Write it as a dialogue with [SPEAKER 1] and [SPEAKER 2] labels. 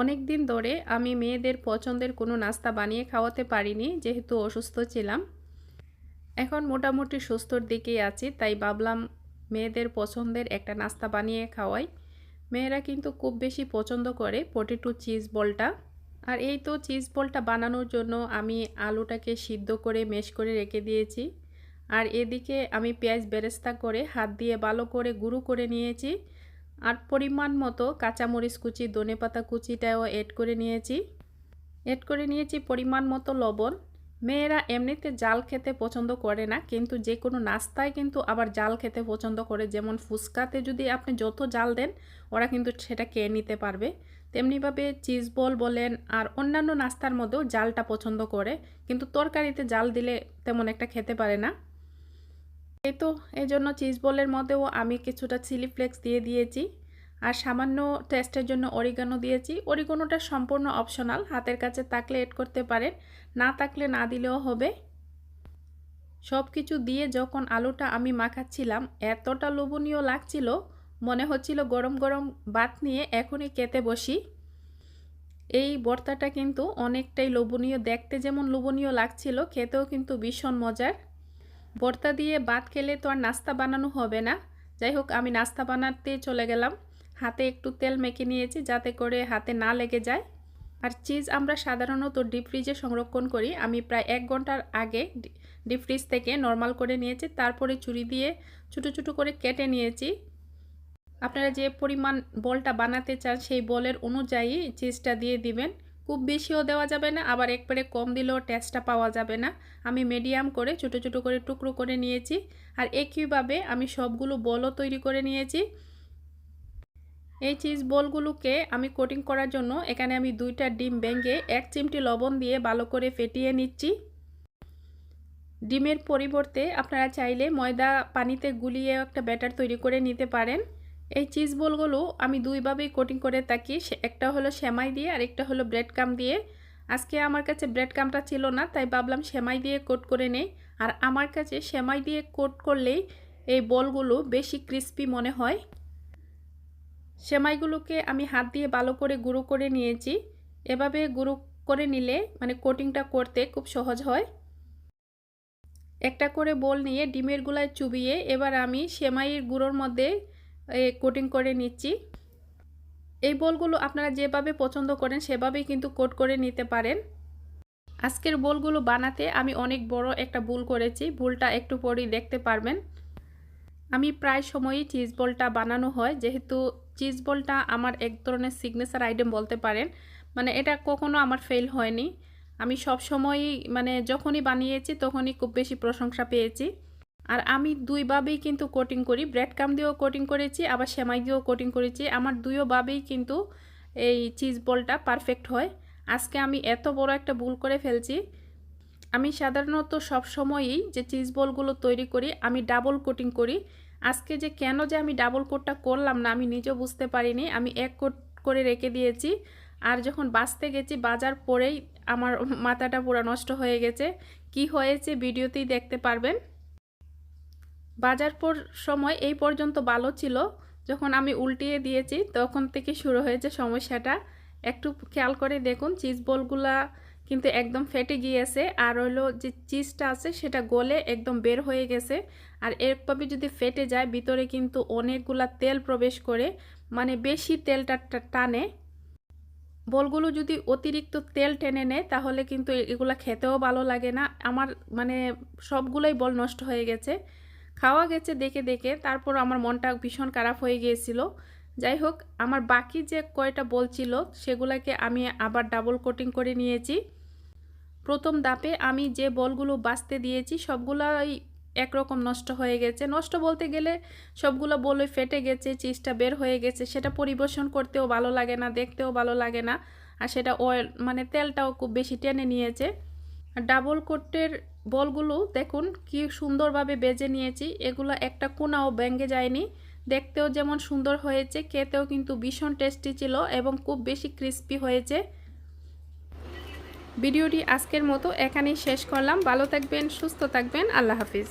[SPEAKER 1] অনেক দিন ধরে আমি মেয়েদের পছন্দের কোনো নাস্তা বানিয়ে খাওয়াতে পারিনি, যেহেতু অসুস্থ ছিলাম। এখন মোটামুটি সুস্থর দিকেই আছি, তাই ভাবলাম মেয়েদের পছন্দের একটা নাস্তা বানিয়ে খাওয়াই। মেয়েরা কিন্তু খুব বেশি পছন্দ করে পটেটো চিজ বলটা। আর এই তো চিজ বলটা বানানোর জন্য আমি আলুটাকে সিদ্ধ করে মেশ করে রেখে দিয়েছি। আর এদিকে আমি পেঁয়াজ বেরেস্তা করে হাত দিয়ে ভালো করে গুঁড়ো করে নিয়েছি। আর পরিমাণ মতো কাঁচামরিচ কুচি, ধনে পাতা কুচিটাও এড করে নিয়েছি। এড করে নিয়েছি পরিমাণ মতো লবণ। মেয়েরা এমনিতে জাল খেতে পছন্দ করে না, কিন্তু যে কোনো নাস্তায় কিন্তু আবার জাল খেতে পছন্দ করে। যেমন ফুচকাতে যদি আপনি যত জাল দেন, ওরা কিন্তু সেটা খেয়ে নিতে পারবে। তেমনিভাবে চিজ বল বলেন আর অন্যান্য নাস্তার মধ্যেও জালটা পছন্দ করে, কিন্তু তরকারিতে জাল দিলে তেমন একটা খেতে পারে না। এই তো এই জন্য চিজ বলের মধ্যেও আমি কিছুটা চিলি ফ্লেক্স দিয়ে দিয়েছি। আর সামান্য টেস্টের জন্য অরিগানো দিয়েছি। অরিগানোটা সম্পূর্ণ অপশনাল হাতের কাছে থাকলে এড করতে পারেন, না থাকলে না দিলেও হবে। সব কিছু দিয়ে যখন আলুটা আমি মাখাচ্ছিলাম, এতটা লোভনীয় লাগছিল, মনে হচ্ছিল গরম গরম ভাত নিয়ে এখনই কেতে বসি। এই ভর্তাটা কিন্তু অনেকটাই লোভনীয়, দেখতে যেমন লোভনীয় লাগছিল, খেতেও কিন্তু ভীষণ মজার। ভর্তা দিয়ে ভাত খেলে তো আর নাস্তা বানানো হবে না। যাই হোক, আমি নাস্তা বানাতে চলে গেলাম। হাতে একটু তেল মেখে নিয়েছি যাতে করে হাতে না লেগে যায়। আর চিজ আমরা সাধারণত ডিপ ফ্রিজে সংরক্ষণ করি। আমি প্রায় এক ঘণ্টার আগে ডিপ ফ্রিজ থেকে নর্মাল করে নিয়েছি। তারপরে চুরি দিয়ে ছোটো ছোটো করে কেটে নিয়েছি। আপনারা যে পরিমাণ বলটা বানাতে চান সেই বলের অনুযায়ী চিজটা দিয়ে দিবেন। খুব বেশিও দেওয়া যাবে না, আবার একবারে কম দিলেও টেস্টটা পাওয়া যাবে না। আমি মিডিয়াম করে, ছোটো ছোটো করে টুকরো করে নিয়েছি। আর একইভাবে আমি সবগুলো বলও তৈরি করে নিয়েছি। এই চিজ বলগুলোকে আমি কোটিং করার জন্য এখানে আমি দুইটা ডিম ভেঙে এক চিমটি লবণ দিয়ে ভালো করে ফেটিয়ে নিচ্ছি। ডিমের পরিবর্তে আপনারা চাইলে ময়দা পানিতে গুলিয়ে একটা ব্যাটার তৈরি করে নিতে পারেন। এই চিজ বলগুলো আমি দুইভাবেই কোটিং করে থাকি। একটা হলো সেমাই দিয়ে আর একটা হলো ব্রেড কাম দিয়ে। আজকে আমার কাছে ব্রেড কামটা ছিল না, তাই ভাবলাম সেমাই দিয়ে কোট করে নেই। আর আমার কাছে সেমাই দিয়ে কোট করলেই এই বলগুলো বেশি ক্রিস্পি মনে হয়। সেমাইগুলোকে আমি হাত দিয়ে ভালো করে গুঁড়ো করে নিয়েছি। এভাবে গুঁড়ো করে নিলে মানে কোটিংটা করতে খুব সহজ হয়। একটা করে বল নিয়ে ডিমের গুলায় চুবিয়ে এবার আমি সেমাইয়ের গুঁড়োর মধ্যে কোটিং করে নিচ্ছি। এই বলগুলো আপনারা যেভাবে পছন্দ করেন, সেভাবেই কিন্তু কোট করে নিতে পারেন। আজকের বলগুলো বানাতে আমি অনেক বড় একটা ভুল করেছি, ভুলটা একটু পরেই দেখতে পারবেন। আমি প্রায় সময়ই চিজ বলটা বানানো হয়, যেহেতু চিজ বলটা আমার এক ধরনের সিগনেচার আইটেম বলতে পারেন। মানে এটা কখনো আমার ফেল হয়নি। আমি সব সময়ই মানে যখনই বানিয়েছি, তখনই খুব বেশি প্রশংসা পেয়েছি। আর আমি দুইভাবেই কিন্তু কোটিং করি। ব্রেড কাম দিয়েও কোটিং করেছি, আবার সেমাই দিয়েও কোটিং করেছি। আমার দুইভাবেই কিন্তু এই চিজ বলটা পারফেক্ট হয়। আজকে আমি এত বড় একটা ভুল করে ফেলছি। আমি সাধারণত সব সময়ই যে চিজ বলগুলো তৈরি করি, আমি ডাবল কোটিং করি। আজকে যে কেন যে আমি ডাবল কোটটা করলাম না, আমি নিজেও বুঝতে পারিনি। আমি এক কোট করে রেখে দিয়েছি। আর যখন বাঁচতে গেছি, বাজার পরেই আমার মাথাটা পুরো নষ্ট হয়ে গেছে। কি হয়েছে ভিডিওতেই দেখতে পারবেন। বাজার পর সময় এই পর্যন্ত ভালো ছিল। যখন আমি উল্টিয়ে দিয়েছি, তখন থেকে শুরু হয়েছে সমস্যাটা। একটু খেয়াল করে দেখুন চিজ বলগুলা কিন্তু একদম ফেটে গিয়েছে। আর হলো যে চিজটা আছে, সেটা গলে একদম বের হয়ে গেছে। আর এরভাবে যদি ফেটে যায়, ভিতরে কিন্তু অনেকগুলা তেল প্রবেশ করে মানে বেশি তেলটা টানে। বলগুলো যদি অতিরিক্ত তেল টেনে নেয়, তাহলে কিন্তু এগুলো খেতেও ভালো লাগে না। আমার মানে সবগুলোই বল নষ্ট হয়ে গেছে। খাওয়া গেছে দেখে দেখে, তারপর আমার মনটা ভীষণ খারাপ হয়ে গিয়েছিল। যাই হোক, আমার বাকি যে কয়টা বলছিল সেগুলোকে আমি আবার ডাবল কোটিং করে নিয়েছি। প্রথম দাপে আমি যে বলগুলো বাঁচতে দিয়েছি, সবগুলোই একরকম নষ্ট হয়ে গেছে। নষ্ট বলতে গেলে সবগুলো বলে ফেটে গেছে চিজটা বের হয়ে গেছে। সেটা পরিবেশন করতেও ভালো লাগে না, দেখতেও ভালো লাগে না। আর সেটা অয়েল মানে তেলটাও খুব বেশি টেনে নিয়েছে। ডাবল কোটের বলগুলো দেখুন কি সুন্দরভাবে বেজে নিয়েছি। এগুলো একটা কোনাও ব্যাঙ্গে যায়নি। দেখতেও যেমন সুন্দর হয়েছে, খেতেও কিন্তু ভীষণ টেস্টি ছিল এবং খুব বেশি ক্রিস্পি হয়েছে। ভিডিওটি আজকের মতো এখানেই শেষ করলাম। ভালো থাকবেন, সুস্থ থাকবেন। আল্লাহ হাফিজ।